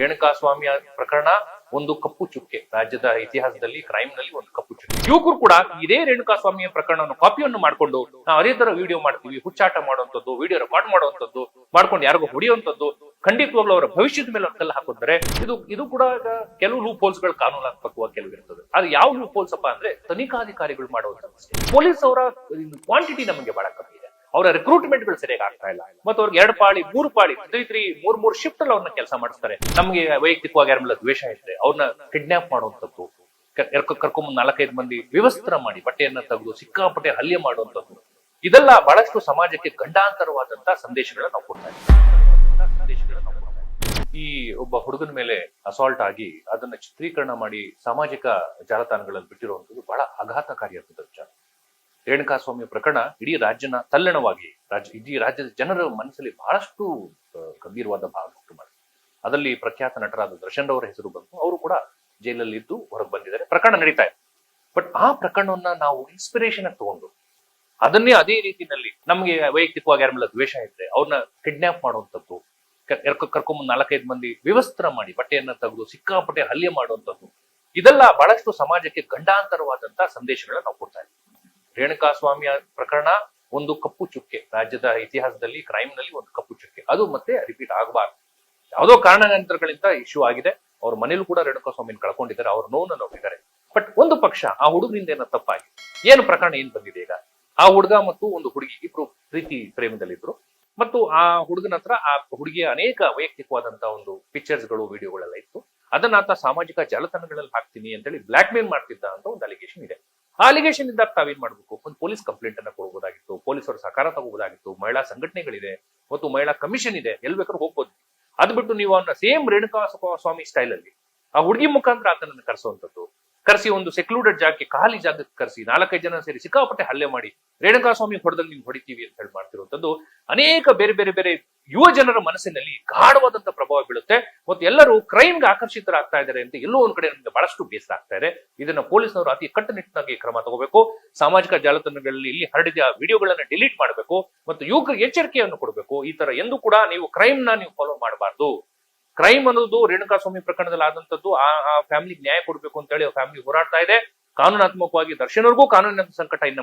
ರೇಣುಕಾಸ್ವಾಮಿ ಪ್ರಕರಣ ಒಂದು ಕಪ್ಪು ಚುಕ್ಕೆ. ರಾಜ್ಯದ ಇತಿಹಾಸದಲ್ಲಿ ಕ್ರೈಮ್ನಲ್ಲಿ ಒಂದು ಕಪ್ಪು ಚುಕ್ಕೆ. ಯುವಕರು ಕೂಡ ಇದೇ ರೇಣುಕಾಸ್ವಾಮಿಯ ಪ್ರಕರಣವನ್ನು ಕಾಪಿಯನ್ನು ಮಾಡ್ಕೊಂಡು ನಾವು ಅದೇ ತರ ವಿಡಿಯೋ ಮಾಡ್ತೀವಿ. ಹುಚ್ಚಾಟ ಮಾಡುವಂತದ್ದು ವಿಡಿಯೋ ರೆಕಾರ್ಡ್ ಮಾಡುವಂತದ್ದು ಮಾಡ್ಕೊಂಡು ಯಾರಿಗೂ ಹೊಡೆಯುವಂತದ್ದು ಖಂಡಿತವಾಗ್ಲೂ ಅವರ ಭವಿಷ್ಯದ ಮೇಲೆ ಕಲ್ಲು ಹಾಕೊಂಡ್ರೆ ಇದು ಇದು ಕೂಡ ಕೆಲವು ಲೂಪ್ ಹೋಲ್ಸ್ಗಳು ಕಾನೂನಾತ್ಮಕವಾಗಿ ಕೆಲವು ಇರ್ತದೆ. ಅದು ಯಾವ ಲೂಪ್ ಹೋಲ್ಸ್ ಅಪ್ಪ ಅಂದ್ರೆ ತನಿಖಾಧಿಕಾರಿಗಳು ಮಾಡುವಂತ ಪೊಲೀಸ್ ಅವರ ಕ್ವಾಂಟಿಟಿ ನಮಗೆ ಬಹಳ ಕಮ್ಮಿ. ಅವರ ರಿಕ್ರೂಟ್ಮೆಂಟ್ಗಳು ಸರಿಯಾಗಿ ಆಗ್ತಾ ಇಲ್ಲ. ಮತ್ತೆ ಅವ್ರಿಗೆ ಎರಡು ಪಾಳಿ, ಮೂರು ಪಾಳಿ ತ್ರೀ ಮೂರ್ ಮೂರ್ ಶಿಫ್ಟ್ ಅಲ್ಲಿ ಅವ್ರನ್ನ ಕೆಲಸ ಮಾಡಿಸ್ತಾರೆ. ನಮಗೆ ವೈಯಕ್ತಿಕವಾಗಿ ಮೇಲೆ ದ್ವೇಷ ಇದ್ರೆ ಅವ್ರನ್ನ ಕಿಡ್ನಾಪ್ ಮಾಡುವಂಥದ್ದು ಕರ್ಕೊಂಡ್ ನಾಲ್ಕೈದು ಮಂದಿ ವ್ಯವಸ್ಥರ ಮಾಡಿ ಬಟ್ಟೆಯನ್ನ ತೆಗೆದು, ಸಿಕ್ಕಾಪಟ್ಟೆ ಹಲ್ಲೆ ಮಾಡುವಂಥದ್ದು. ಇದೆಲ್ಲ ಬಹಳಷ್ಟು ಸಮಾಜಕ್ಕೆ ಗಂಡಾಂತರವಾದಂತಹ ಸಂದೇಶಗಳನ್ನ ನಾವು ಕೊಡ್ತಾ ಈ ಒಬ್ಬ ಹುಡುಗನ ಮೇಲೆ ಅಸಾಲ್ಟ್ ಆಗಿ ಅದನ್ನ ಚಿತ್ರೀಕರಣ ಮಾಡಿ ಸಾಮಾಜಿಕ ಜಾಲತಾಣಗಳಲ್ಲಿ ಬಿಟ್ಟಿರುವಂತದ್ದು ಬಹಳ ಆಘಾತಕಾರಿ ವಿಚಾರ ರೇಣುಕಾಸ್ವಾಮಿ ಪ್ರಕರಣ ಇಡೀ ರಾಜ್ಯನ ತಲ್ಲಣವಾಗಿ, ರಾಜ್ಯ, ಇಡೀ ರಾಜ್ಯದ ಜನರ ಮನಸ್ಸಲ್ಲಿ ಬಹಳಷ್ಟು ಗಂಭೀರವಾದ ಭಾವ ಉಂಟು ಮಾಡಿದೆ. ಅದರಲ್ಲಿ ಪ್ರಖ್ಯಾತ ನಟರಾದ ದರ್ಶನ್ ಅವರ ಹೆಸರು ಬಂತು. ಅವರು ಕೂಡ ಜೈಲಲ್ಲಿ ಇದ್ದು ಹೊರಗೆ ಬಂದಿದ್ದಾರೆ. ಪ್ರಕರಣ ನಡೀತಾ ಇದೆ. ಬಟ್ ಆ ಪ್ರಕರಣವನ್ನ ನಾವು ಇನ್ಸ್ಪಿರೇಷನ್ ಆಗಿ ತಗೊಂಡು, ಅದನ್ನೇ ಅದೇ ರೀತಿಯಲ್ಲಿ ನಮಗೆ ವೈಯಕ್ತಿಕವಾಗಿ ಯಾರ ದ್ವೇಷ ಇದ್ರೆ ಅವ್ರನ್ನ ಕಿಡ್ನಾಪ್ ಮಾಡುವಂಥದ್ದು ಕರ್ಕೊಂಬಂದ್ ನಾಲ್ಕೈದು ಮಂದಿ ವ್ಯವಸ್ಥರ ಮಾಡಿ ಬಟ್ಟೆಯನ್ನ ತೆಗೆದು ಸಿಕ್ಕಾಪಟ್ಟೆ ಹಲ್ಲೆ ಮಾಡುವಂಥದ್ದು, ಇದೆಲ್ಲ ಬಹಳಷ್ಟು ಸಮಾಜಕ್ಕೆ ಗಂಡಾಂತರವಾದಂತಹ ಸಂದೇಶಗಳನ್ನ ನಾವು ಕೊಡ್ತಾ ಇದ್ದೀವಿ. ರೇಣುಕಾಸ್ವಾಮಿಯ ಪ್ರಕರಣ ಒಂದು ಕಪ್ಪು ಚುಕ್ಕೆ. ರಾಜ್ಯದ ಇತಿಹಾಸದಲ್ಲಿ ಕ್ರೈಮ್ನಲ್ಲಿ ಒಂದು ಕಪ್ಪು ಚುಕ್ಕೆ. ಅದು ಮತ್ತೆ ರಿಪೀಟ್ ಆಗಬಾರ್ದು. ಯಾವುದೋ ಕಾರಣಾಂತರಗಳಿಂದ ಇಶ್ಯೂ ಆಗಿದೆ. ಅವ್ರ ಮನೇಲೂ ಕೂಡ ರೇಣುಕಾಸ್ವಾಮಿನ ಕಳ್ಕೊಂಡಿದ್ದಾರೆ. ಅವ್ರ ನೋವನ್ನ ನೋಡಿದ್ದಾರೆ. ಬಟ್ ಒಂದು ಪಕ್ಷ ಆ ಹುಡುಗರಿಂದ ಏನೋ ತಪ್ಪಾಗಿ ಏನು ಪ್ರಕರಣ, ಏನ್ ಬಂದಿದೆ ಈಗ? ಆ ಹುಡುಗ ಮತ್ತು ಒಂದು ಹುಡುಗಿ ಇಬ್ರು ಪ್ರೀತಿ ಪ್ರೇಮದಲ್ಲಿದ್ರು. ಮತ್ತು ಆ ಹುಡುಗನ ಹತ್ರ ಆ ಹುಡುಗಿಯ ಅನೇಕ ವೈಯಕ್ತಿಕವಾದಂತಹ ಒಂದು ಪಿಕ್ಚರ್ಸ್ಗಳು ವಿಡಿಯೋಗಳೆಲ್ಲ ಇತ್ತು. ಅದನ್ನ ಆತ ಸಾಮಾಜಿಕ ಜಾಲತಾಣಗಳಲ್ಲಿ ಹಾಕ್ತೀನಿ ಅಂತೇಳಿ ಬ್ಲಾಕ್ ಮೇಲ್ ಮಾಡ್ತಿದ್ದ ಅಂತ ಒಂದು ಅಲಿಗೇಷನ್ ಇದೆ. ಆ ಅಲಿಗೇಷನ್ ತಾವೇನ್ ಮಾಡ್ಬೇಕು? ಒಂದು ಪೊಲೀಸ್ ಕಂಪ್ಲೇಂಟ್ ಅನ್ನ ಕೊಡಬಹುದಾಗಿತ್ತು ಪೊಲೀಸರು ಸಹಕಾರ ತಗೋಬಹುದಾಗಿತ್ತು ಮಹಿಳಾ ಸಂಘಟನೆಗಳಿದೆ ಮತ್ತು ಮಹಿಳಾ ಕಮಿಷನ್ ಇದೆ, ಎಲ್ ಬೇಕಾದ್ರೂ ಹೋಗ್ಬೋದು. ಅದ್ ಬಿಟ್ಟು ನೀವು ಅವನ್ನ ಸೇಮ್ ರೇಣುಕಾ ಸ್ವಾಮಿ ಸ್ಟೈಲ್ ಅಲ್ಲಿ ಆ ಹುಡುಗಿ ಮುಖಾಂತರ ಆತನನ್ನು ಕರೆಸುವಂತದ್ದು ಕರೆಸಿ ಒಂದು ಸೆಕ್ಲೂಡೆಡ್ ಜಾಗಕ್ಕೆ, ಖಾಲಿ ಜಾಗಕ್ಕೆ ಕರೆಸಿ, ನಾಲ್ಕೈದು ಜನ ಸೇರಿ ಸಿಕ್ಕಾಪಟ್ಟೆ ಹಲ್ಲೆ ಮಾಡಿ ರೇಣುಕಾ ಸ್ವಾಮಿ ಹೊಡೆದಲ್ಲಿ ನೀವು ಹೊಡಿತೀವಿ ಅಂತ ಹೇಳಿ ಮಾಡ್ತಿರುವಂಥದ್ದು. ಅನೇಕ ಬೇರೆ ಬೇರೆ ಬೇರೆ ಯುವ ಜನರ ಮನಸ್ಸಿನಲ್ಲಿ ಗಾಢವಾದಂತ ಪ್ರಭಾವ ಬೀಳುತ್ತೆ. ಮತ್ತು ಎಲ್ಲರೂ ಕ್ರೈಮ್ಗೆ ಆಕರ್ಷಿತರಾಗ್ತಾ ಇದ್ದಾರೆ ಅಂತ ಎಲ್ಲೋ ಒಂದ್ ಕಡೆ ನಮಗೆ ಬಹಳಷ್ಟು ಬೇಸರ ಆಗ್ತಾ ಇದೆ. ಇದನ್ನ ಪೊಲೀಸ್ನವರು ಅತಿ ಕಟ್ಟುನಿಟ್ಟಿನಾಗಿ ಕ್ರಮ ತಗೋಬೇಕು. ಸಾಮಾಜಿಕ ಜಾಲತಾಣಗಳಲ್ಲಿ ಇಲ್ಲಿ ಹರಡಿದ ವಿಡಿಯೋಗಳನ್ನ ಡಿಲೀಟ್ ಮಾಡಬೇಕು. ಮತ್ತು ಯುವಕರಿಗೆ ಎಚ್ಚರಿಕೆಯನ್ನು ಕೊಡಬೇಕು. ಈ ತರ ಎಂದು ಕೂಡ ನೀವು ಕ್ರೈಮ್ನ ನೀವು ಫಾಲೋ ಮಾಡಬಾರ್ದು. ಕ್ರೈಮ್ ಅನ್ನೋದು ರೇಣುಕಾಸ್ವಾಮಿ ಪ್ರಕರಣದಲ್ಲಿ ಆದಂತದ್ದು ಆ ಫ್ಯಾಮಿಲಿ ಫ್ಯಾಮಿಲಿಗೆ ನ್ಯಾಯ ಕೊಡಬೇಕು ಅಂತ ಹೇಳಿ ಫ್ಯಾಮಿಲಿ ಹೋರಾಡ್ತಾ ಇದೆ. ಕಾನೂನಾತ್ಮಕವಾಗಿ ದರ್ಶನವರೆಗೂ ಕಾನೂನಿನ ಸಂಕಟ ಇನ್ನ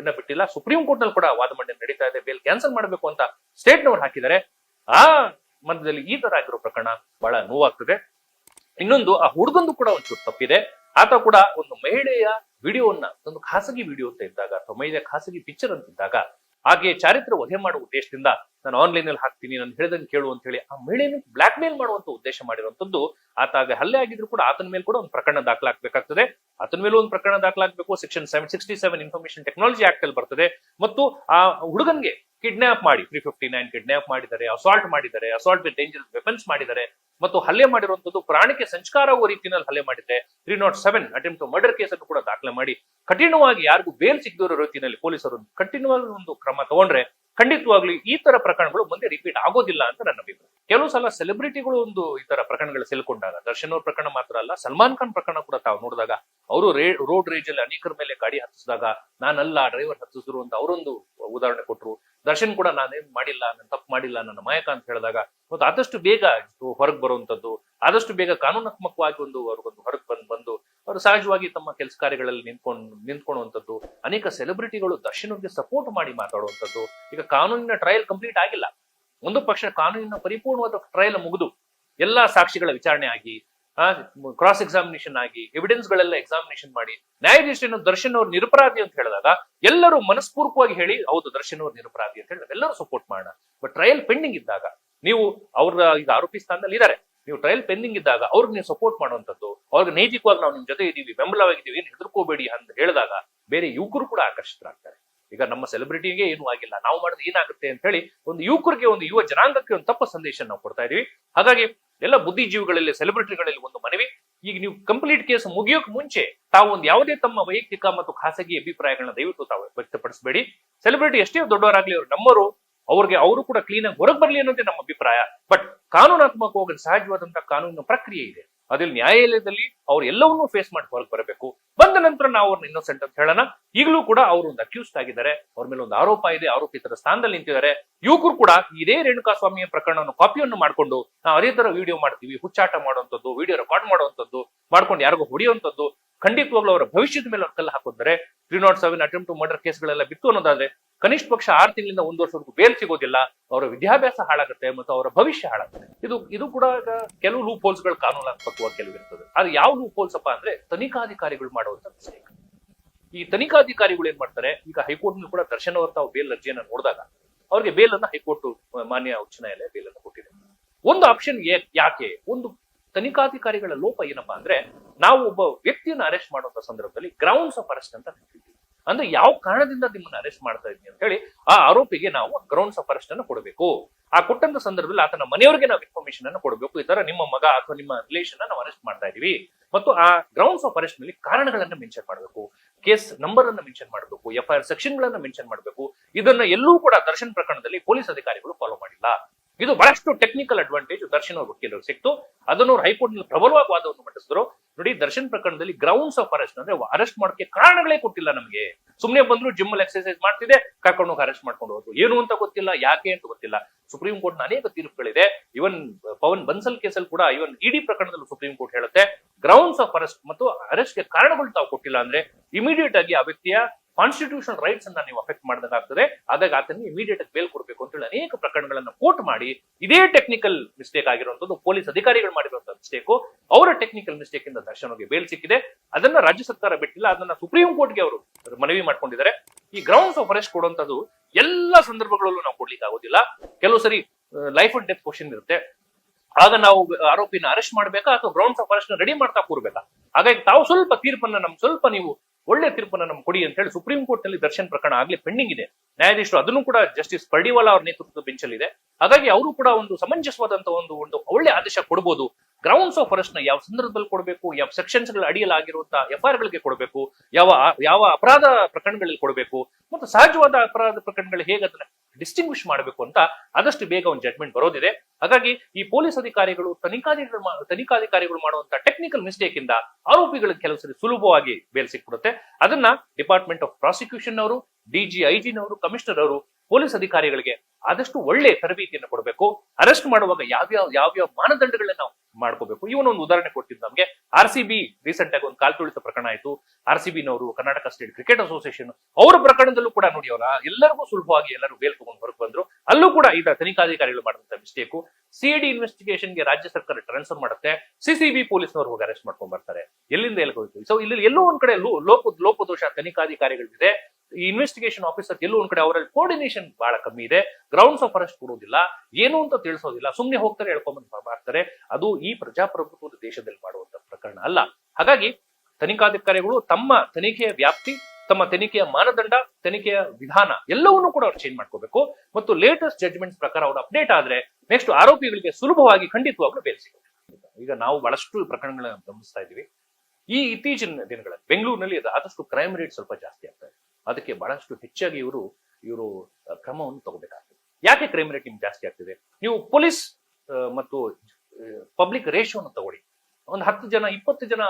ಇನ್ನ ಬಿಟ್ಟಿಲ್ಲ. ಸುಪ್ರೀಂ ಕೋರ್ಟ್ನಲ್ಲಿ ಕೂಡ ವಾದ ಮಂಡನೆ ನಡೀತಾ ಇದೆ. ಬೇಲ್ ಕ್ಯಾನ್ಸಲ್ ಮಾಡಬೇಕು ಅಂತ ಸ್ಟೇಟ್ ನವರು ಹಾಕಿದ್ದಾರೆ. ಆ ಮಧ್ಯದಲ್ಲಿ ಈ ತರ ಆಗಿರೋ ಪ್ರಕರಣ ಬಹಳ ನೋವಾಗ್ತದೆ. ಇನ್ನೊಂದು, ಆ ಹುಡುಗಂದು ಕೂಡ ಒಂಚೂರು ತಪ್ಪಿದೆ. ಆತ ಕೂಡ ಒಂದು ಮಹಿಳೆಯ ವಿಡಿಯೋವನ್ನ, ಒಂದು ಖಾಸಗಿ ವಿಡಿಯೋ ಅಂತ ಇದ್ದಾಗ, ಅಥವಾ ಮಹಿಳೆಯ ಖಾಸಗಿ ಪಿಕ್ಚರ್ ಅಂತ ಇದ್ದಾಗ ಹಾಗೆ ಚಾರಿತ್ರ ವಧೆ ಮಾಡುವ ಉದ್ದೇಶದಿಂದ ನಾನು ಆನ್ಲೈನ್ ಅಲ್ಲಿ ಹಾಕ್ತೀನಿ, ನಾನು ಹೇಳಿದಂಗೆ ಕೇಳು ಅಂತ ಹೇಳಿ ಆ ಮಹಿಳೆಯನ್ನು ಬ್ಲಾಕ್ ಮೇಲ್ ಮಾಡುವಂತ ಉದ್ದೇಶ ಮಾಡಿರುವಂತದ್ದು ಆತ ಆಗ ಹಲ್ಲೆ ಆಗಿದ್ರು ಕೂಡ ಆತನ ಮೇಲೆ ಕೂಡ ಒಂದು ಪ್ರಕರಣ ದಾಖಲಾಗಬೇಕಾಗ್ತದೆ ಆತನ ಮೇಲೂ ಒಂದು ಪ್ರಕರಣ ದಾಖಲಾಗಬೇಕು section seven sixty seven information technology act ಅಲ್ಲಿ ಬರ್ತದೆ. ಮತ್ತು ಆ ಹುಡುಗನ್ಗೆ ಕಿಡ್ನಾಪ್ ಮಾಡಿ ತ್ರೀ ಫಿಫ್ಟಿ ನೈನ್ ಕಿಡ್ನಾಪ್ ಮಾಡಿದ್ದಾರೆ ಅಸಾಲ್ಟ್ ಮಾಡಿದ್ದಾರೆ ಅಸಾಲ್ಟ್ ವಿತ್ ಡೇಂಜರಸ್ ವೆಪನ್ಸ್ ಮಾಡಿದ್ದಾರೆ. ಮತ್ತು ಹಲ್ಲೆ ಮಾಡಿರುವಂತದ್ದು ಪ್ರಾಣಕ್ಕೆ ಸಂಚಕಾರವಾಗುವ ರೀತಿಯಲ್ಲಿ ಹಲ್ಲೆ ಮಾಡಿದೆ three naught seven attempt murder case ಅನ್ನು ಕೂಡ ದಾಖಲೆ ಮಾಡಿ ಕಠಿಣವಾಗಿ ಯಾರಿಗೂ ಬೇಲ್ ಸಿಗದಿರೋ ರೀತಿಯಲ್ಲಿ ಪೊಲೀಸರು ಕಠಿಣವಾಗಿ ಒಂದು ಕ್ರಮ ತಗೊಂಡ್ರೆ ಖಂಡಿತವಾಗ್ಲಿ ಈ ತರ ಪ್ರಕರಣಗಳು ಮುಂದೆ ರಿಪೀಟ್ ಆಗೋದಿಲ್ಲ ಅಂತ ನನ್ನ ಅಭಿಪ್ರಾಯ. ಕೆಲವು ಸಲ ಸೆಲೆಬ್ರಿಟಿಗಳು ಒಂದು ಈ ತರ ಪ್ರಕರಣಗಳು ಸೇಲ್ಕೊಂಡಾಗ, ದರ್ಶನ್ ಅವ್ರ ಪ್ರಕರಣ ಮಾತ್ರ ಅಲ್ಲ, ಸಲ್ಮಾನ್ ಖಾನ್ ಪ್ರಕರಣ ಕೂಡ ತಾವು ನೋಡಿದಾಗ, ಅವರು ರೋಡ್ ರೇಜ್ ಅಲ್ಲಿ ಅನೇಕರ ಮೇಲೆ ಗಾಡಿ ಹತ್ತಿಸಿದಾಗ, ನಾನಲ್ಲ ಡ್ರೈವರ್ ಹತ್ತಿಸಿದ್ರು ಅಂತ ಅವರೊಂದು ಉದಾಹರಣೆ ಕೊಟ್ರು. ದರ್ಶನ್ ಕೂಡ ನಾನೇನ್ ಮಾಡಿಲ್ಲ, ನಾನು ತಪ್ಪು ಮಾಡಿಲ್ಲ, ನನ್ನ ಮಾಯಕ ಅಂತ ಹೇಳಿದಾಗ, ಮತ್ತು ಆದಷ್ಟು ಬೇಗ ಹೊರಗೆ ಬರುವಂತದ್ದು, ಆದಷ್ಟು ಬೇಗ ಕಾನೂನಾತ್ಮಕವಾಗಿ ಒಂದು ಅವ್ರಿಗೊಂದು ಹೊರಗೆ ಬಂದು ಬಂದು ಅವರು ಸಹಜವಾಗಿ ತಮ್ಮ ಕೆಲಸ ಕಾರ್ಯಗಳಲ್ಲಿ ನಿಂತ್ಕೊಂಡು ನಿಂತ್ಕೊಳ್ಳುವಂಥದ್ದು ಅನೇಕ ಸೆಲೆಬ್ರಿಟಿಗಳು ದರ್ಶನ್ಗೆ ಸಪೋರ್ಟ್ ಮಾಡಿ ಮಾತಾಡುವಂಥದ್ದು ಈಗ ಕಾನೂನಿನ ಟ್ರಯಲ್ ಕಂಪ್ಲೀಟ್ ಆಗಿಲ್ಲ. ಒಂದು ಪಕ್ಷ ಕಾನೂನಿನ ಪರಿಪೂರ್ಣವಾದ ಟ್ರಯಲ್ ಮುಗಿದು, ಎಲ್ಲಾ ಸಾಕ್ಷಿಗಳ ವಿಚಾರಣೆ ಆಗಿ ಕ್ರಾಸ್ ಎಕ್ಸಾಮಿನೇಷನ್ ಆಗಿ ಎವಿಡೆನ್ಸ್ ಗಳೆಲ್ಲ ಎಕ್ಸಾಮಿನೇಷನ್ ಮಾಡಿ ನ್ಯಾಯಾಧೀಶನ ದರ್ಶನ್ ಅವ್ರು ನಿರಪರಾಧಿ ಅಂತ ಹೇಳಿದಾಗ ಎಲ್ಲರೂ ಮನಸ್ಪೂರ್ವಕವಾಗಿ ಹೇಳಿ, ಹೌದು ದರ್ಶನ್ ಅವ್ರು ನಿರಪರಾಧಿ ಅಂತ ಹೇಳಿ ಎಲ್ಲರೂ ಸಪೋರ್ಟ್ ಮಾಡೋಣ. ಬಟ್ ಟ್ರಯಲ್ ಪೆಂಡಿಂಗ್ ಇದ್ದಾಗ ನೀವು ಅವ್ರ ಈಗ ಆರೋಪಿ ಸ್ಥಾನದಲ್ಲಿ ಇದ್ದಾರೆ. ನೀವು ಟ್ರಯಲ್ ಪೆಂಡಿಂಗ್ ಇದ್ದಾಗ ಅವ್ರಿಗೆ ನೀವು ಸಪೋರ್ಟ್ ಮಾಡುವಂಥದ್ದು, ಅವ್ರಿಗೆ ನೈತಿಕವಾಗಿ ನಾವು ನಿಮ್ ಜೊತೆ ಇದ್ದೀವಿ, ಬೆಂಬಲವಾಗಿದ್ದೀವಿ, ಏನು ಹೆದರ್ಕೋಬೇಡಿ ಅಂತ ಹೇಳಿದಾಗ ಬೇರೆ ಯುವಕರು ಕೂಡ ಆಕರ್ಷಿತರಾಗ್ತಾರೆ. ಈಗ ನಮ್ಮ ಸೆಲೆಬ್ರಿಟಿಗೆ ಏನು ಆಗಿಲ್ಲ, ನಾವು ಮಾಡಿದ್ರೆ ಏನಾಗುತ್ತೆ ಅಂತ ಹೇಳಿ ಒಂದು ಯುವಕರಿಗೆ, ಒಂದು ಯುವ ಜನಾಂಗಕ್ಕೆ ಒಂದು ತಪ್ಪ ಸಂದೇಶ ನಾವು ಕೊಡ್ತಾ ಇದೀವಿ. ಹಾಗಾಗಿ ಎಲ್ಲ ಬುದ್ಧಿಜೀವಿಗಳಲ್ಲಿ ಸೆಲೆಬ್ರಿಟಿಗಳಲ್ಲಿ ಒಂದು ಮನವಿ. ಈಗ ನೀವು ಕಂಪ್ಲೀಟ್ ಕೇಸ್ ಮುಗಿಯೋಕ್ ಮುಂಚೆ ತಾವು ಒಂದು ಯಾವುದೇ ತಮ್ಮ ವೈಯಕ್ತಿಕ ಮತ್ತು ಖಾಸಗಿ ಅಭಿಪ್ರಾಯಗಳನ್ನ ದಯವಿಟ್ಟು ತಾವು ವ್ಯಕ್ತಪಡಿಸಬೇಡಿ. ಸೆಲೆಬ್ರಿಟಿ ಎಷ್ಟೇ ದೊಡ್ಡವರಾಗ್ಲಿ ಅವ್ರು ನಮ್ಮರು, ಅವ್ರಿಗೆ ಅವರು ಕೂಡ ಕ್ಲೀನ್ ಆಗಿ ಹೊರಗೆ ಬರಲಿ ಅನ್ನೋದೇ ನಮ್ಮ ಅಭಿಪ್ರಾಯ. ಬಟ್ ಕಾನೂನಾತ್ಮಕವಾಗಿ ಸಹಜವಾದಂತಹ ಕಾನೂನಿನ ಪ್ರಕ್ರಿಯೆ ಇದೆ. ಅದ್ರಲ್ಲಿ ನ್ಯಾಯಾಲಯದಲ್ಲಿ ಅವ್ರು ಎಲ್ಲವನ್ನೂ ಫೇಸ್ ಮಾಡಿ ಹೊರಗೆ ಬರಬೇಕು. ಬಂದ ನಂತರ ನಾವು ಅವ್ರನ್ನ ಇನ್ನೋಸೆಂಟ್ ಅಂತ ಹೇಳೋಣ. ಈಗಲೂ ಕೂಡ ಅವರು ಒಂದು ಅಕ್ಯೂಸ್ಡ್ ಆಗಿದ್ದಾರೆ. ಅವ್ರ ಮೇಲೆ ಒಂದು ಆರೋಪ ಇದೆ. ಆರೋಪಿತರ ಸ್ಥಾನದಲ್ಲಿ ನಿಂತಿದ್ದಾರೆ. ಯುವಕರು ಕೂಡ ಇದೇ ರೇಣುಕಾ ಸ್ವಾಮಿಯ ಪ್ರಕರಣವನ್ನು ಕಾಪಿಯನ್ನು ಮಾಡ್ಕೊಂಡು, ನಾವು ಅದೇ ತರ ವಿಡಿಯೋ ಮಾಡ್ತೀವಿ. ಹುಚ್ಚಾಟ ಮಾಡುವಂಥದ್ದು ವಿಡಿಯೋ ರೆಕಾರ್ಡ್ ಮಾಡುವಂಥದ್ದು, ಮಾಡ್ಕೊಂಡು ಯಾರಿಗೂ ಹೊಡೆಯುವಂತದ್ದು ಖಂಡಿತವಾಗ್ಲೂ ಅವರ ಭವಿಷ್ಯದ ಮೇಲೆ ಅವ್ರ ಕಲ್ಲು ಹಾಕಿದ್ರೆ three naught seven attempt to murder ಕೇಸ್ಗಳೆಲ್ಲ ಬಿತ್ತು ಅನ್ನೋದಾದ್ರೆ ಕನಿಷ್ಠ ಪಕ್ಷ ಆರು ತಿಂಗಳಿಂದ ಒಂದು ವರ್ಷವರೆಗೂ ಬೇಲ್ ಸಿಗೋದಿಲ್ಲ, ಅವರ ವಿದ್ಯಾಭ್ಯಾಸ ಹಾಳಾಗುತ್ತೆ ಮತ್ತು ಅವರ ಭವಿಷ್ಯ ಹಾಳಾಗುತ್ತೆ. ಇದು ಇದು ಕೂಡ ಕೆಲವು ಲೂಪ್ ಹೋಲ್ಸ್ಗಳು ಕಾನೂನಾತ್ಮಕವಾಗಿ ಕೆಲವು ಇರ್ತದೆ ಆದ್ರೆ ಯಾವ ಲೂಪ್ ಹೋಲ್ಸ್ ಅಪ್ಪ ಅಂದ್ರೆ ತನಿಖಾಧಿಕಾರಿಗಳು ಮಾಡುವಂತ ಮಿಸ್ಟೇಕ್ ಈ ತನಿಖಾಧಿಕಾರಿಗಳು ಏನ್ ಮಾಡ್ತಾರೆ, ಈಗ ಹೈಕೋರ್ಟ್ ಕೂಡ ದರ್ಶನ್ ಅವರ್ತ ಬೇಲ್ ಅರ್ಜಿಯನ್ನು ನೋಡಿದಾಗ ಅವ್ರಿಗೆ ಬೇಲ್ ಅನ್ನ ಹೈಕೋರ್ಟ್, ಮಾನ್ಯ ಉಚ್ಚ ನ್ಯಾಯಾಲಯ ಬೇಲ್ ಅನ್ನು ಕೊಟ್ಟಿದೆ. ಒಂದು ಆಪ್ಷನ್ ಯಾಕೆ? ಒಂದು ತನಿಖಾಧಿಕಾರಿಗಳ ಲೋಪ ಏನಪ್ಪಾ ಅಂದ್ರೆ ನಾವು ಒಬ್ಬ ವ್ಯಕ್ತಿಯನ್ನ ಅರೆಸ್ಟ್ ಮಾಡುವಂತ ಸಂದರ್ಭದಲ್ಲಿ ಗ್ರೌಂಡ್ಸ್ ಆಫ್ ಅರೆಸ್ಟ್ ಅಂತ ಹೇಳ್ತೀವಿ. ಅಂದ್ರೆ ಯಾವ ಕಾರಣದಿಂದ ನಿಮ್ಮನ್ನ ಅರೆಸ್ಟ್ ಮಾಡ್ತಾ ಇದ್ದೀನಿ ಅಂತ ಹೇಳಿ ಆ ಆರೋಪಿಗೆ ನಾವು ಗ್ರೌಂಡ್ಸ್ ಆಫ್ ಅರೆಸ್ಟ್ ಅನ್ನು ಕೊಡಬೇಕು. ಆ ಕೊಟ್ಟಂತ ಸಂದರ್ಭದಲ್ಲಿ ಆತನ ಮನೆಯವರಿಗೆ ನಾವು ಇನ್ಫಾರ್ಮೇಶನ್ ಅನ್ನು ಕೊಡಬೇಕು. ಈ ತರ ನಿಮ್ಮ ಮಗ ಅಥವಾ ನಿಮ್ಮ ರಿಲೇಷನ್ ನಾವು ಅರೆಸ್ಟ್ ಮಾಡ್ತಾ ಇದೀವಿ ಮತ್ತು ಆ ಗ್ರೌಂಡ್ಸ್ ಆಫ್ ಅರೆಸ್ಟ್ನಲ್ಲಿ ಕಾರಣಗಳನ್ನ ಮೆನ್ಷನ್ ಮಾಡಬೇಕು. ಕೇಸ್ ನಂಬರ್ ಅನ್ನ ಮೆನ್ಷನ್ ಮಾಡಬೇಕು. ಎಫ್ ಐ ಆರ್ ಸೆಕ್ಷನ್ ಗಳನ್ನ ಮೆನ್ಷನ್ ಮಾಡಬೇಕು. ಇದನ್ನ ಎಲ್ಲೂ ಕೂಡ ದರ್ಶನ್ ಪ್ರಕರಣದಲ್ಲಿ ಪೊಲೀಸ್ ಅಧಿಕಾರಿಗಳು ಫಾಲೋ ಮಾಡಿಲ್ಲ. ಇದು ಬಹಳಷ್ಟು ಟೆಕ್ನಿಕಲ್ ಅಡ್ವಾಂಟೇಜ್ ದರ್ಶನ್ ವಕೀಲರು ಸಿಕ್ತು. ಅದನ್ನು ಹೈಕೋರ್ಟ್ನಲ್ಲಿ ಪ್ರಬಲವಾಗಿ ವಾದವನ್ನು ಮಂಡಿಸಿದ್ರು. ನೋಡಿ, ದರ್ಶನ್ ಪ್ರಕರಣದಲ್ಲಿ ಗ್ರೌಂಡ್ಸ್ ಆಫ್ ಅರೆಸ್ಟ್ ಅಂದ್ರೆ ಅರೆಸ್ಟ್ ಮಾಡೋಕೆ ಕಾರಣಗಳೇ ಕೊಟ್ಟಿಲ್ಲ ನಮಗೆ. ಸುಮ್ಮನೆ ಬಂದ್ರು ಜಿಮ್ ಅಲ್ಲಿ ಎಕ್ಸರ್ಸೈಸ್ ಮಾಡ್ತಿದೆ ಕರ್ಕೊಂಡು ಹೋಗಿ ಅರೆಸ್ಟ್ ಮಾಡ್ಕೊಂಡು ಹೋದ್ರು. ಏನು ಅಂತ ಗೊತ್ತಿಲ್ಲ, ಯಾಕೆ ಅಂತ ಗೊತ್ತಿಲ್ಲ. ಸುಪ್ರೀಂ ಕೋರ್ಟ್ ಅನೇಕ ತೀರ್ಪುಗಳಿದೆ. ಇವನ್ ಪವನ್ ಬನ್ಸಲ್ ಕೇಸಲ್ಲಿ ಕೂಡ ಇವನ್ ಇಡಿ ಪ್ರಕರಣದಲ್ಲಿ ಸುಪ್ರೀಂ ಕೋರ್ಟ್ ಹೇಳುತ್ತೆ ಗ್ರೌಂಡ್ಸ್ ಆಫ್ ಅರೆಸ್ಟ್ ಮತ್ತು ಅರೆಸ್ಟ್ಗೆ ಕಾರಣಗಳು ತಾವು ಕೊಟ್ಟಿಲ್ಲ ಅಂದ್ರೆ ಇಮಿಡಿಯೇಟ್ ಆಗಿ ಆ ವ್ಯಕ್ತಿಯ ಕಾನ್ಸ್ಟಿಟ್ಯೂಷನ್ ರೈಟ್ಸ್ ಅನ್ನ ನೀವು ಅಫೆಕ್ಟ್ ಮಾಡಿದಂಗಾಗ್ತದೆ. ಹಾಗಾಗಿ ಆತನಿಗೆ ಇಮಿಡಿಯೇಟ್ ಬೇಲ್ ಕೊಡಬೇಕು ಅಂತ ಹೇಳಿ ಅನೇಕ ಪ್ರಕರಣಗಳನ್ನ ಕೋರ್ಟ್ ಮಾಡಿ, ಇದೇ ಟೆಕ್ನಿಕಲ್ ಮಿಸ್ಟೇಕ್ ಆಗಿರುವಂತದ್ದು ಪೊಲೀಸ್ ಅಧಿಕಾರಿಗಳು ಮಾಡಿರುವಂತಹ ಮಿಸ್ಟೇಕು ಅವರ ಟೆಕ್ನಿಕಲ್ ಮಿಸ್ಟೇಕ್ ಇಂದ ದರ್ಶನ್ಗೆ ಬೇಲ್ ಸಿಕ್ಕಿದೆ. ಅದನ್ನ ರಾಜ್ಯ ಸರ್ಕಾರ ಬಿಟ್ಟಿಲ್ಲ, ಅದನ್ನ ಸುಪ್ರೀಂ ಕೋರ್ಟ್ಗೆ ಅವರು ಮನವಿ ಮಾಡ್ಕೊಂಡಿದ್ದಾರೆ. ಈ ಗ್ರೌಂಡ್ಸ್ ಆಫ್ ಅರೆಸ್ಟ್ ಕೊಡುವಂತದ್ದು ಎಲ್ಲಾ ಸಂದರ್ಭಗಳಲ್ಲೂ ನಾವು ಕೊಡ್ಲಿಕ್ಕೆ ಆಗೋದಿಲ್ಲ. ಕೆಲವು ಸರಿ ಲೈಫ್ ಅಂಡ್ ಡೆತ್ ಕ್ವಶನ್ ಇರುತ್ತೆ. ಆಗ ನಾವು ಆರೋಪಿನ ಅರೆಸ್ಟ್ ಮಾಡ್ಬೇಕಾ ಅಥವಾ ಗ್ರೌಂಡ್ಸ್ ಆಫ್ ಅರೆಸ್ಟ್ ರೆಡಿ ಮಾಡ್ತಾ ಕೂರ್ಬೇಕಾ? ಹಾಗಾಗಿ ತಾವು ಸ್ವಲ್ಪ ತೀರ್ಪನ್ನ ನಮ್ ಸ್ವಲ್ಪ ನೀವು ಒಳ್ಳೆ ತೀರ್ಪನ್ನು ನಮ್ಗೆ ಕೊಡಿ ಅಂತ ಹೇಳಿ ಸುಪ್ರೀಂ ಕೋರ್ಟ್ನಲ್ಲಿ ದರ್ಶನ್ ಪ್ರಕರಣ ಆಗ್ಲಿ ಪೆಂಡಿಂಗ್ ಇದೆ. ನ್ಯಾಯಾಧೀಶರು ಅದನ್ನು ಕೂಡ ಜಸ್ಟಿಸ್ ಪರ್ಡಿವಾಲಾ ಅವರ ನೇತೃತ್ವದ ಬೆಂಚಲ್ಲಿದೆ ಹಾಗಾಗಿ ಅವರು ಕೂಡ ಒಂದು ಸಮಂಜಸವಾದಂತಹ ಒಂದು ಒಂದು ಒಳ್ಳೆ ಆದೇಶ ಕೊಡಬಹುದು ಗ್ರೌಂಡ್ಸ್ ಆಫ್ ಅರೆಸ್ಟ್ ಯಾವ ಸಂದರ್ಭದಲ್ಲಿ ಕೊಡಬೇಕು, ಯಾವ ಸೆಕ್ಷನ್ಸ್ಗಳ ಎಫ್ ಐ ಆರ್ ಗಳಿಗೆ ಕೊಡಬೇಕು, ಯಾವ ಯಾವ ಅಪರಾಧ ಪ್ರಕರಣಗಳಲ್ಲಿ ಕೊಡಬೇಕು, ಮತ್ತು ಸಹಜವಾದ ಅಪರಾಧ ಪ್ರಕರಣಗಳು ಹೇಗೆ ಅದನ್ನ ಡಿಸ್ಟಿಂಗ್ವಿಶ್ ಮಾಡಬೇಕು ಅಂತ ಆದಷ್ಟು ಬೇಗ ಒಂದು ಜಡ್ಮೆಂಟ್ ಬರೋದಿದೆ. ಹಾಗಾಗಿ ಈ ಪೊಲೀಸ್ ಅಧಿಕಾರಿಗಳು ತನಿಖಾಧಿಕಾರಿಗಳು ತನಿಖಾಧಿಕಾರಿಗಳು ಮಾಡುವಂತ ಟೆಕ್ನಿಕಲ್ ಮಿಸ್ಟೇಕ್ ಇಂದ ಆರೋಪಿಗಳಿಗೆ ಕೆಲವು ಸರಿ ಸುಲಭವಾಗಿ ಬೇಲ್ ಸಿಕ್ಬಿಡುತ್ತೆ. ಅದನ್ನ ಡಿಪಾರ್ಟ್ಮೆಂಟ್ ಆಫ್ ಪ್ರಾಸಿಕ್ಯೂಷನ್ ಅವರು ಡಿಜಿ ಐಜಿನವರು ಕಮಿಷನರ್ ಅವರು ಪೊಲೀಸ್ ಅಧಿಕಾರಿಗಳಿಗೆ ಆದಷ್ಟು ಒಳ್ಳೆ ತರಬೇತಿಯನ್ನು ಕೊಡಬೇಕು. ಅರೆಸ್ಟ್ ಮಾಡುವಾಗ ಯಾವ್ಯಾವ ಯಾವ್ಯಾವ ಮಾನದಂಡಗಳನ್ನ ನಾವು ಮಾಡ್ಕೋಬೇಕು. ಇವನೊಂದು ಉದಾಹರಣೆ ಕೊಟ್ಟಿದ್ದು ನಮಗೆ ಆರ್ ಸಿ ಬಿ ರೀಸೆಂಟ್ ಆಗಿ ಒಂದು ಕಾಲ್ತುಳಿತ ಪ್ರಕರಣ ಆಯ್ತು. ಆರ್ ಸಿ ನವರು ಕರ್ನಾಟಕ ಸ್ಟೇಟ್ ಕ್ರಿಕೆಟ್ ಅಸೋಸಿಯೇಷನ್ ಅವರ ಪ್ರಕರಣದಲ್ಲೂ ಕೂಡ ನೋಡಿ ಅವರ, ಎಲ್ಲರಿಗೂ ಸುಲಭವಾಗಿ ಎಲ್ಲರೂ ಬೇಲ್ ತಗೊಂಡು ಹೊರಗೆ ಬಂದ್ರು. ಅಲ್ಲೂ ಕೂಡ ಈಗ ತನಿಖಾಧಿಕಾರಿಗಳು ಮಾಡಿದಂತ ಮಿಸ್ಟೇಕು ಇನ್ವೆಸ್ಟಿಗೇಷನ್ ಇನ್ವೆಸ್ಟಿಗೇಷನ್ಗೆ ರಾಜ್ಯ ಸರ್ಕಾರ ಟ್ರಾನ್ಸ್ಫರ್ ಮಾಡುತ್ತೆ. ಸಿಸಿಬಿ ಪೊಲೀಸ್ನವರು ಹೋಗಿ ಅರೆಸ್ಟ್ ಮಾಡ್ಕೊಂಡ್ ಬರ್ತಾರೆ. ಎಲ್ಲಿಂದ ಎಲ್ಲಿ ಹೋಯ್ತು? ಸೊ ಇಲ್ಲಿ ಎಲ್ಲೋ ಒಂದ್ ಕಡೆ ಲೋಪ, ಲೋಪದೋಷ ತನಿಖಾಧಿಕಾರಿಗಳಿದೆ. ಈ ಇನ್ವೆಸ್ಟಿಗೇಷನ್ ಆಫೀಸರ್ ಎಲ್ಲೋ ಒಂದ್ ಕಡೆ ಅವರಲ್ಲಿ ಕೋರ್ಡಿನೇಷನ್ ಬಹಳ ಕಮ್ಮಿ ಇದೆ. ಗ್ರೌಂಡ್ಸ್ ಆಫ್ ಅರೆಸ್ಟ್ ಕೊಡೋದಿಲ್ಲ. ಏನು ಅಂತ ತಿಳಿಸೋದಿಲ್ಲ. ಸುಮ್ಮನೆ ಹೋಗ್ತಾರೆ ಹೇಳ್ಕೊಂಡ್ ಮಾಡ್ತಾರೆ ಅದು ಈ ಪ್ರಜಾಪ್ರಭುತ್ವದ ದೇಶದಲ್ಲಿ ಮಾಡುವಂತ ಪ್ರಕರಣ ಅಲ್ಲ. ಹಾಗಾಗಿ ತನಿಖಾಧಿಕಾರಿಗಳು ತಮ್ಮ ತನಿಖೆಯ ವ್ಯಾಪ್ತಿ, ತಮ್ಮ ತನಿಖೆಯ ಮಾನದಂಡ, ತನಿಖೆಯ ವಿಧಾನ ಎಲ್ಲವನ್ನೂ ಕೂಡ ಅವ್ರು ಚೇಂಜ್ ಮಾಡ್ಕೋಬೇಕು. ಮತ್ತು ಲೇಟೆಸ್ಟ್ ಜಡ್ಜ್ಮೆಂಟ್ಸ್ ಪ್ರಕಾರ ಅವ್ರು ಅಪ್ಡೇಟ್ ಆದ್ರೆ ನೆಕ್ಸ್ಟ್ ಆರೋಪಿಗಳಿಗೆ ಸುಲಭವಾಗಿ ಖಂಡಿತವಾಗ್ಲೂ ಬೇಲ್ ಸಿಗುತ್ತೆ. ಈಗ ನಾವು ಬಹಳಷ್ಟು ಪ್ರಕರಣಗಳನ್ನ ಗಮನಿಸ್ತಾ ಇದೀವಿ ಈ ಇತ್ತೀಚಿನ ದಿನಗಳಲ್ಲಿ ಬೆಂಗಳೂರಿನಲ್ಲಿ ಆದಷ್ಟು ಕ್ರೈಮ್ ರೇಟ್ ಸ್ವಲ್ಪ ಜಾಸ್ತಿ ಆಗ್ತಾ ಇದೆ. ಅದಕ್ಕೆ ಬಹಳಷ್ಟು ಹೆಚ್ಚಾಗಿ ಇವರು ಇವರು ಕ್ರಮವನ್ನು ತಗೋಬೇಕಾಗ್ತದೆ. ಯಾಕೆ ಕ್ರೈಮ್ ರೇಟ್ ನಿಮ್ಗೆ ಜಾಸ್ತಿ ಆಗ್ತಿದೆ? ನೀವು ಪೊಲೀಸ್ ಮತ್ತು ಪಬ್ಲಿಕ್ ರೇಷಿಯೋನ ತಗೊಳ್ಳಿ. ಒಂದು ಹತ್ತು ಜನ, ಇಪ್ಪತ್ತು ಜನ,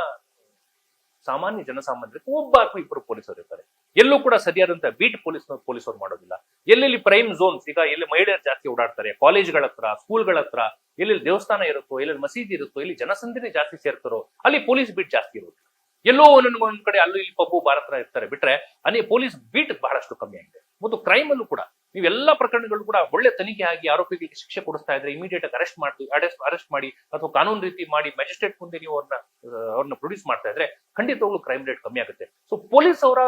ಸಾಮಾನ್ಯ ಜನಸಾಮಾನ್ಯರಿಗೆ ಒಬ್ಬ ಅಥವಾ ಇಬ್ಬರು ಪೊಲೀಸರು ಇರ್ತಾರೆ. ಎಲ್ಲೂ ಕೂಡ ಸರಿಯಾದಂತ ಬೀಟ್ ಪೊಲೀಸ್ ಪೊಲೀಸರು ಮಾಡೋದಿಲ್ಲ. ಎಲ್ಲೆಲ್ಲಿ ಪ್ರೈಮ್ ಝೋನ್ಸ್ ಈಗ ಎಲ್ಲಿ ಮಹಿಳೆಯರು ಜಾಸ್ತಿ ಓಡಾಡ್ತಾರೆ ಕಾಲೇಜ್ಗಳ ಹತ್ರ ಸ್ಕೂಲ್ಗಳ ಹತ್ರ, ಎಲ್ಲೆಲ್ಲಿ ದೇವಸ್ಥಾನ ಇರುತ್ತೋ, ಎಲ್ಲೆಲ್ಲಿ ಮಸೀದಿ ಇರುತ್ತೋ, ಎಲ್ಲಿ ಜನಸಂದಣಿ ಜಾಸ್ತಿ ಸೇರ್ತಾರೋ, ಅಲ್ಲಿ ಪೊಲೀಸ್ ಬೀಟ್ ಜಾಸ್ತಿ ಇರುತ್ತೆ ಎಲ್ಲೋ ಒಂದೊಂದು ಒಂದ್ ಕಡೆ ಅಲ್ಲೂ ಇಲ್ಲಿ ಪಬ್ಬು ಭಾರತ ಇರ್ತಾರೆ. ಬಿಟ್ರೆ ಅಲ್ಲಿ ಪೊಲೀಸ್ ಬೀಟ್ ಬಹಳಷ್ಟು ಕಮ್ಮಿ ಆಗಿದೆ. ಮತ್ತು ಕ್ರೈಮ್ ಅಲ್ಲೂ ಕೂಡ. ನೀವೆಲ್ಲ ಪ್ರಕರಣಗಳು ಕೂಡ ಒಳ್ಳೆ ತನಿಖೆ ಆಗಿ ಆರೋಪಿಗಳಿಗೆ ಶಿಕ್ಷೆ ಕೊಡಿಸ್ತಾ ಇದ್ರೆ ಇಮಿಡಿಯೇಟ್ ಆಗಿ ಅರೆಸ್ಟ್ ಮಾಡಿ ಅರೆಸ್ಟ್ ಅರೆಸ್ಟ್ ಮಾಡಿ ಅಥವಾ ಕಾನೂನು ರೀತಿ ಮಾಡಿ ಮ್ಯಾಜಿಸ್ಟ್ರೇಟ್ ಮುಂದೆ ನೀವು ಅವ್ರನ್ನ ಅವ್ರನ್ನ ಪ್ರೊಡ್ಯೂಸ್ ಮಾಡ್ತಾ ಇದ್ರೆ ಖಂಡಿತವಾಗ್ಲೂ ಕ್ರೈಮ್ ರೇಟ್ ಕಮ್ಮಿ ಆಗುತ್ತೆ. ಸೊ ಪೊಲೀಸ್ ಅವರ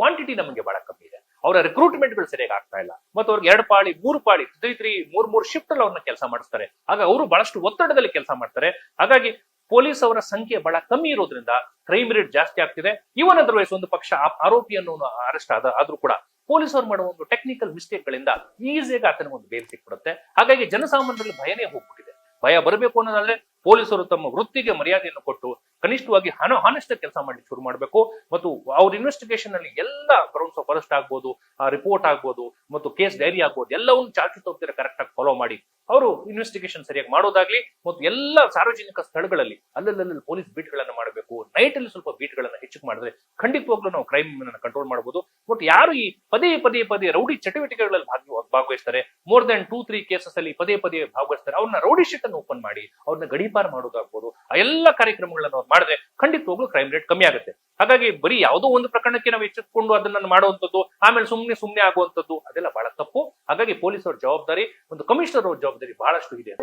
ಕ್ವಾಂಟಿಟಿ ನಮಗೆ ಬಹಳ ಕಮ್ಮಿ ಇದೆ. ಅವರ ರಿಕ್ರೂಟ್ಮೆಂಟ್ಗಳು ಸರಿಯಾಗಿ ಆಗ್ತಾ ಇಲ್ಲ. ಮತ್ತು ಅವ್ರಿಗೆ ಎರಡು ಪಾಳಿ, ಮೂರು ಪಾಳಿ ತ್ರೀ ತ್ರೀ ಮೂರ್, ಮೂರು ಶಿಫ್ಟ್ ಅಲ್ಲಿ ಅವ್ರನ್ನ ಕೆಲಸ ಮಾಡಿಸ್ತಾರೆ. ಆಗ ಅವರು ಬಹಳಷ್ಟು ಒತ್ತಡದಲ್ಲಿ ಕೆಲಸ ಮಾಡ್ತಾರೆ. ಹಾಗಾಗಿ ಪೊಲೀಸ್ ಅವರ ಸಂಖ್ಯೆ ಬಹಳ ಕಮ್ಮಿ ಇರೋದ್ರಿಂದ ಕ್ರೈಮ್ ರೇಟ್ ಜಾಸ್ತಿ ಆಗ್ತಿದೆ. ಇವನ್ ಅದರ್ವೈಸ್ ಒಂದು ಪಕ್ಷ ಆರೋಪಿಯನ್ನು ಅರೆಸ್ಟ್ ಆದ ಆದ್ರೂ ಕೂಡ ಪೊಲೀಸ್ ಅವ್ರು ಮಾಡುವ ಒಂದು ಟೆಕ್ನಿಕಲ್ ಮಿಸ್ಟೇಕ್ ಗಳಿಂದ ಈಸಿಯಾಗಿ ಆತನಿಗೆ ಒಂದು ಬೇಲ್ ಸಿಕ್ಬಿಡುತ್ತೆ. ಹಾಗಾಗಿ ಜನಸಾಮಾನ್ಯರಲ್ಲಿ ಭಯನೇ ಹೋಗ್ಬಿಟ್ಟಿದೆ. ಭಯ ಬರಬೇಕು ಅನ್ನೋದಾದ್ರೆ ಪೊಲೀಸರು ತಮ್ಮ ವೃತ್ತಿಗೆ ಮರ್ಯಾದೆಯನ್ನು ಕೊಟ್ಟು ಕನಿಷ್ಠವಾಗಿ ಹಣ ಹಾನೆಸ್ಟ್ ಕೆಲಸ ಮಾಡ್ಲಿಕ್ಕೆ ಶುರು ಮಾಡಬೇಕು. ಮತ್ತು ಅವ್ರ ಇನ್ವೆಸ್ಟಿಗೇಷನ್ ಅಲ್ಲಿ ಎಲ್ಲ ಗ್ರೌಂಡ್ಸ್ ಆಫ್ ಅರೆಸ್ಟ್ ಆಗ್ಬೋದು ರಿಪೋರ್ಟ್ ಆಗ್ಬೋದು, ಮತ್ತು ಕೇಸ್ ಡೈರಿ ಆಗ್ಬೋದು, ಎಲ್ಲವನ್ನು ಚಾರ್ಜ್ ತೋರ್ತಾರೆ ಕರೆಕ್ಟ್ ಆಗಿ ಫಾಲೋ ಮಾಡಿ. ಅವರು ಇನ್ವೆಸ್ಟಿಗೇಷನ್ ಸರಿಯಾಗಿ ಮಾಡೋದಾಗ್ಲಿ ಮತ್ತು ಎಲ್ಲ ಸಾರ್ವಜನಿಕ ಸ್ಥಳಗಳಲ್ಲಿ ಅಲ್ಲಲ್ಲಿ ಪೊಲೀಸ್ ಬೀಟ್ಗಳನ್ನು ಮಾಡಬೇಕು. ನೈಟ್ ಅಲ್ಲಿ ಸ್ವಲ್ಪ ಬೀಟ್ಗಳನ್ನು ಹೆಚ್ಚು ಮಾಡಿದ್ರೆ ಖಂಡಿತವಾಗ್ಲೂ ನಾವು ಕ್ರೈಮ್ ಕಂಟ್ರೋಲ್ ಮಾಡಬಹುದು ಬಟ್ ಯಾರು ಈ ಪದೇ ಪದೇ ಪದೇ ರೌಡಿ ಚಟುವಟಿಕೆಗಳಲ್ಲಿ ಭಾಗ ಭಾಗವಹಿಸ್ತಾರೆ more than two three cases ಅಲ್ಲಿ ಪದೇ ಪದೇ ಭಾಗವಹಿಸ್ತಾರೆ, ಅವ್ರನ್ನ ರೌಡಿ ಶೀಟ್ ಅನ್ನು ಓಪನ್ ಮಾಡಿ, ಅವ್ರನ್ನ ಗಡಿಪಾರ್ ಮಾಡೋದಾಗ್ಬೋದು. ಆ ಎಲ್ಲ ಕಾರ್ಯಕ್ರಮಗಳನ್ನು ಅವ್ರು ಮಾಡಿದ್ರೆ ಖಂಡಿತವಾಗ್ಲೂ ಕ್ರೈಮ್ ರೇಟ್ ಕಮ್ಮಿ ಆಗುತ್ತೆ. ಹಾಗಾಗಿ ಬರೀ ಯಾವುದೋ ಒಂದು ಪ್ರಕರಣಕ್ಕೆ ನಾವು ಎಚ್ಚೆತ್ಕೊಂಡು ಅದನ್ನ ಮಾಡುವಂಥದ್ದು, ಆಮೇಲೆ ಸುಮ್ಮನೆ ಸುಮ್ಮನೆ ಆಗುವಂಥದ್ದು ಅದೆಲ್ಲ ಬಹಳ ತಪ್ಪು. ಹಾಗಾಗಿ ಪೊಲೀಸರ ಜವಾಬ್ದಾರಿ ಒಂದು ಕಮಿಷನರ್ ಅವ್ರ ಜವಾಬ್ದಾರಿ ಬಹಳಷ್ಟು ಇದೆ